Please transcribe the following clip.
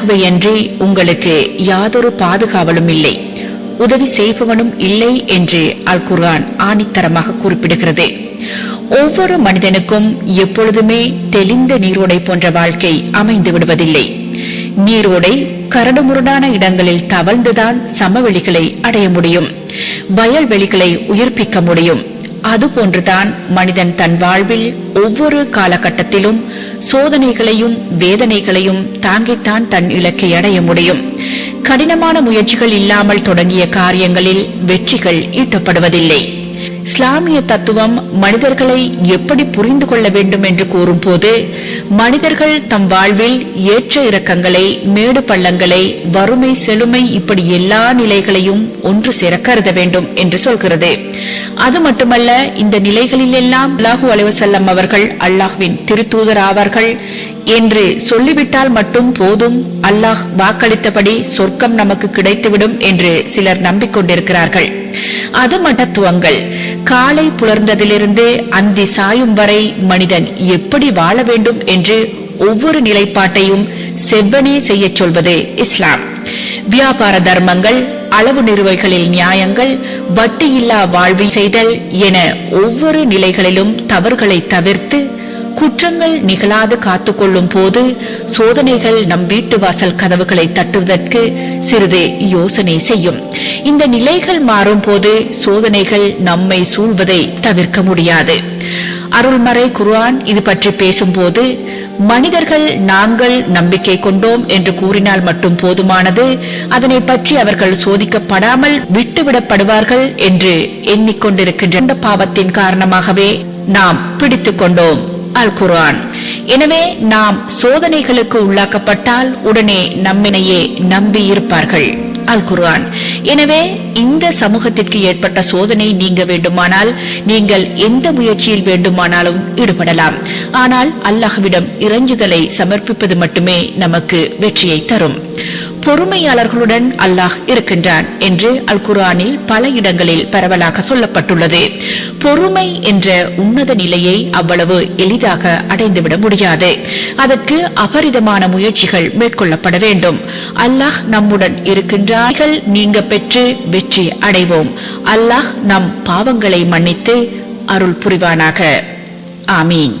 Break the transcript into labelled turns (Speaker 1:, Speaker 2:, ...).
Speaker 1: கிருபையன்றி உங்களுக்கு யாதொரு பாதுகாவலும் இல்லை. உதவி செய்பவனும் இல்லை என்று அல் குர்ஆன் ஆணித்தரமாக குறிப்பிடுகிறது. ஒவ்வொரு மனிதனுக்கும் எப்பொழுதுமே தெளிந்த நீரோடை போன்ற வாழ்க்கை அமைந்து விடுவதில்லை. நீரோடை கரடுமுரடான இடங்களில் தவழ்ந்துதான் சமவெளிகளை அடைய முடியும். வயல்வெளிகளை உயிர்ப்பிக்க முடியும். அதுபோன்றுதான் மனிதன் தன் வாழ்வில் ஒவ்வொரு காலகட்டத்திலும் சோதனைகளையும் வேதனைகளையும் தாங்கித்தான் தன் இலக்கை அடைய முடியும். கடினமான முயற்சிகள் இல்லாமல் தொடங்கிய காரியங்களில் வெற்றிகள் ஈட்டப்படுவதில்லை. இஸ்லாமிய தத்துவம் மனிதர்களை எப்படி புரிந்து கொள்ள வேண்டும் என்று கூறும்போது மனிதர்கள் தம் வாழ்வில் ஏற்ற இறக்கங்களை மேடு பள்ளங்களை வறுமை செழுமை இப்படி எல்லா நிலைகளையும் ஒன்று சேர கருத வேண்டும் என்று சொல்கிறது. அது மட்டுமல்ல இந்த நிலைகளிலெல்லாம் அல்லாஹு அலைவசல்லம் அவர்கள் அல்லாஹ்வின் திருத்தூதர் ஆவார்கள். என்று சொல்லிவிட்டால் மட்டும் போதும். அல்லாஹ் வாக்களித்தபடி சொர்க்கம் நமக்கு கிடைத்துவிடும் என்று சிலர் நம்பிக்கொண்டிருக்கிறார்கள். அது மடத்துவங்கள். காலை புலர்ந்ததிலிருந்து அந்தி சாயும் வரை மனிதன் எப்படி வாழ வேண்டும் என்று ஒவ்வொரு நிலைப்பாட்டையும் செவ்வனே செய்யச் சொல்வது இஸ்லாம். வியாபார தர்மங்கள் அளவு நிறுவைகளில் நியாயங்கள் வட்டியில்லா வாழ்வி செய்தல் என ஒவ்வொரு நிலைகளிலும் தவறுகளை தவிர்த்து குற்றங்கள் நிகழாது காத்துக்கொள்ளும் போது சோதனைகள் நம் வீட்டு வாசல் கதவுகளை தட்டுவதற்கு சிறிது யோசனை செய்யும். இந்த நிலைகள் மாறும் போது சோதனைகள் நம்மை சூழ்வதை தவிர்க்க முடியாது. அருள்மறை குர்ஆன் இது பற்றி பேசும்போது மனிதர்கள் நாங்கள் நம்பிக்கை கொண்டோம் என்று கூறினால் மட்டும் போதுமானது. அதனை பற்றி அவர்கள் சோதிக்கப்படாமல் விட்டுவிடப்படுவார்கள் என்று எண்ணிக்கொண்டிருக்கின்ற பாவத்தின் காரணமாகவே நாம் பிடித்துக் கொண்டோம். அல் குரான் எனவே நாம் சோதனைகளுக்கு உள்ளாக்கப்பட்டால் உடனே நம்மினையே நம்பி இருப்பார்கள் அல் குரான் எனவே இந்த சமூகத்திற்கு ஏற்பட்ட சோதனை நீங்க வேண்டுமானால் நீங்கள் எந்த முயற்சியில் வேண்டுமானாலும் ஈடுபடலாம். ஆனால் அல்லாஹ்விடம் இறஞ்சுதலை சமர்ப்பிப்பது மட்டுமே நமக்கு வெற்றியை தரும். பொறுமையாளர்களுடன் அல்லாஹ் இருக்கின்றான் என்று அல் குரானில் பல இடங்களில் பரவலாக சொல்லப்பட்டுள்ளது. பொறுமை என்ற உன்னத நிலையை அவ்வளவு எளிதாக அடைந்துவிட முடியாது. அதற்கு அபரிதமான முயற்சிகள் மேற்கொள்ளப்பட வேண்டும். அல்லாஹ் நம்முடன் இருக்கின்றார்கள் நீங்க பெற்று வெற்றி அடைவோம். அல்லாஹ் நம் பாவங்களை மன்னித்து அருள் புரிவானாக. ஆமீன்.